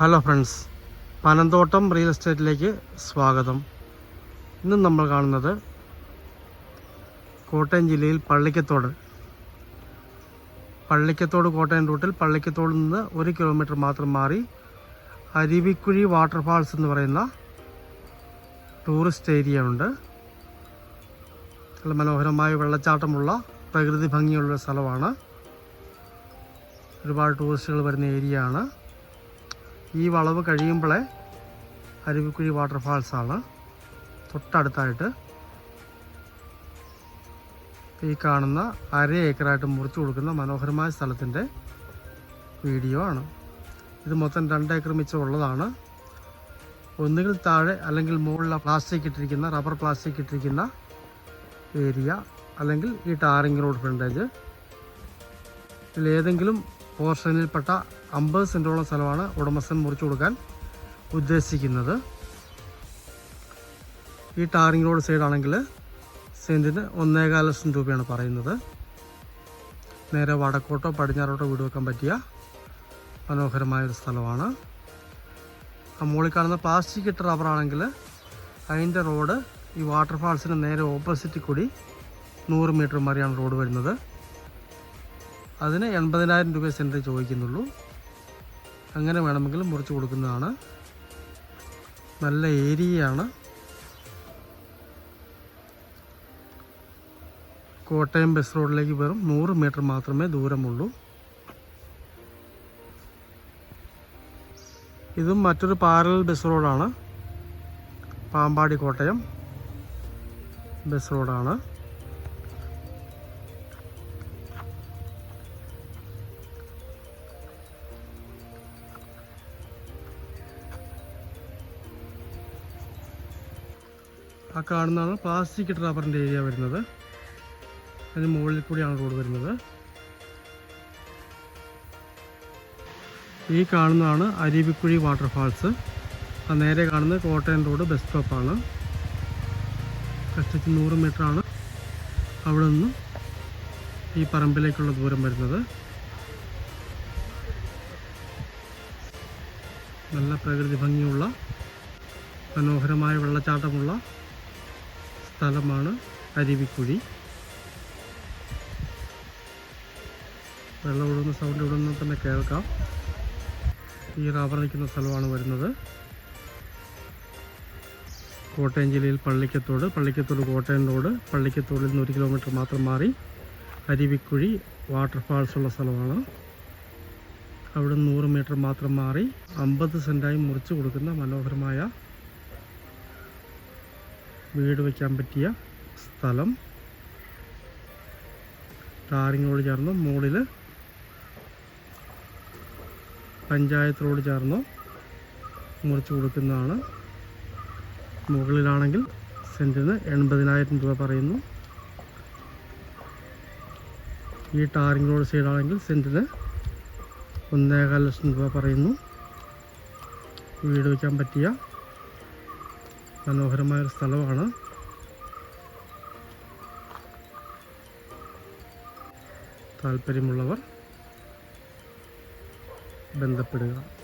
Hello friends Panamthottam real എസ്റ്റേറ്റിലേക്ക് സ്വാഗതം. ഇന്ന് നമ്മൾ കാണുന്നത് കോട്ടയം ജില്ലയിൽ പള്ളിക്കത്തോട്. പള്ളിക്കത്തോട് കോട്ടയം റൂട്ടിൽ പള്ളിക്കത്തോട് നിന്ന് ഒരു കിലോമീറ്റർ മാത്രം മാറി അരുവിക്കുഴി വാട്ടർഫാൾസ് എന്ന് പറയുന്ന ടൂറിസ്റ്റ് ഏരിയ ഉണ്ട്. നല്ല മനോഹരമായ വെള്ളച്ചാട്ടമുള്ള പ്രകൃതി ഭംഗിയുള്ള സ്ഥലമാണ്. ഒരുപാട് ടൂറിസ്റ്റുകൾ വരുന്ന ഏരിയ ആണ്. ഈ വളവ് കഴിയുമ്പോഴേ അരുവിക്കുഴി വാട്ടർഫാൾസാണ്. തൊട്ടടുത്തായിട്ട് ഈ കാണുന്ന അര ഏക്കറായിട്ട് മുറിച്ചു കൊടുക്കുന്ന മനോഹരമായ സ്ഥലത്തിന്റെ വീഡിയോ ആണ്. ഇത് മൊത്തം രണ്ട് ഏക്കർ മിച്ചം ഉള്ളതാണ്. ഒന്നുകിൽ താഴെ അല്ലെങ്കിൽ മുകളിൽ പ്ലാസ്റ്റിക് ഇട്ടിരിക്കുന്ന റബ്ബർ പ്ലാസ്റ്റിക് ഇട്ടിരിക്കുന്ന ഏരിയ അല്ലെങ്കിൽ ഈ ടാറിംഗ് റോഡ് ഫ്രണ്ടേജ് ഇതിലേതെങ്കിലും പോർഷനിൽപ്പെട്ട അമ്പത് സെന്റോളം സ്ഥലമാണ് ഉടമസ്ഥൻ മുറിച്ചു കൊടുക്കാൻ ഉദ്ദേശിക്കുന്നത്. ഈ ടാറിംഗ് റോഡ് സൈഡാണെങ്കിൽ സെന്റിന് ഒന്നേകാൽ ലക്ഷം രൂപയാണ് പറയുന്നത്. നേരെ വടക്കോട്ടോ പടിഞ്ഞാറോട്ടോ വീട് വെക്കാൻ പറ്റിയ മനോഹരമായൊരു സ്ഥലമാണ്. മുകളിൽ കാണുന്ന പ്ലാസ്റ്റിക് ഇട്ട റബ്ബറാണെങ്കിൽ അതിന്റെ റോഡ് ഈ വാട്ടർഫാൾസിന് നേരെ ഓപ്പോസിറ്റ് കൂടി നൂറ് മീറ്റർ മാറിയാണ് റോഡ് വരുന്നത്. അതിന് എൺപതിനായിരം രൂപ സെന്റ് ചോദിക്കുന്നുള്ളൂ. അങ്ങനെ വേണമെങ്കിൽ മുറിച്ച് കൊടുക്കുന്നതാണ്. നല്ല ഏരിയയാണ്. കോട്ടയം ബസ് റോഡിലേക്ക് വെറും നൂറ് മീറ്റർ മാത്രമേ ദൂരമുള്ളൂ. ഇതും മറ്റൊരു പാരലൽ ബസ് റോഡാണ്. പാമ്പാടി കോട്ടയം ബസ് റോഡാണ്. ആ കാണുന്നതാണ് പ്ലാസ്റ്റിക് റബ്ബറിന്റെ ഏരിയ വരുന്നത്. അതിന് മുകളിൽ കൂടിയാണ് റോഡ് വരുന്നത്. ഈ കാണുന്നതാണ് അരുവിക്കുഴി വാട്ടർഫാൾസ്. ആ നേരെ കാണുന്നത് കോട്ടയം റോഡ് ബസ് സ്റ്റോപ്പാണ്. കഷ്ടിച്ച് നൂറ് മീറ്ററാണ് അവിടെ നിന്ന് ഈ പറമ്പിലേക്കുള്ള ദൂരം വരുന്നത്. നല്ല പ്രകൃതി ഭംഗിയുള്ള മനോഹരമായ വെള്ളച്ചാട്ടമുള്ള സ്ഥലമാണ് അരുവിക്കുഴി. വെള്ളം ഒഴുകുന്ന സൗണ്ട് ഇവിടെ നിന്ന് തന്നെ കേൾക്കാം. ഈ റബ്ബർ നിൽക്കുന്ന സ്ഥലമാണ് വരുന്നത്. കോട്ടയം ജില്ലയിൽ പള്ളിക്കത്തോട് പള്ളിക്കത്തോട് കോട്ടയം റോഡ് പള്ളിക്കത്തോടിൽ നിന്ന് ഒരു കിലോമീറ്റർ മാത്രം മാറി അരുവിക്കുഴി വാട്ടർഫാൾസ് ഉള്ള സ്ഥലമാണ്. അവിടെ നൂറ് മീറ്റർ മാത്രം മാറി അമ്പത് സെന്റായി മുറിച്ച് കൊടുക്കുന്ന മനോഹരമായ വീട് വെക്കാൻ പറ്റിയ സ്ഥലം. ടാറിങ്ങോട് ചേർന്ന് മുകളിൽ പഞ്ചായത്ത് റോഡ് ചേർന്ന്. മുറിച്ച് കൊടുക്കുന്നതാണ്. മുകളിലാണെങ്കിൽ സെന്റിന് എൺപതിനായിരം രൂപ പറയുന്നു. ഈ ടാറിംഗ് റോഡ് സൈഡാണെങ്കിൽ സെന്റിന് ഒന്നേകാൽ ലക്ഷം രൂപ പറയുന്നു. വീട് വയ്ക്കാൻ പറ്റിയ മനോഹരമായൊരു സ്ഥലമാണ്. താല്പര്യമുള്ളവർ ബന്ധപ്പെടുക.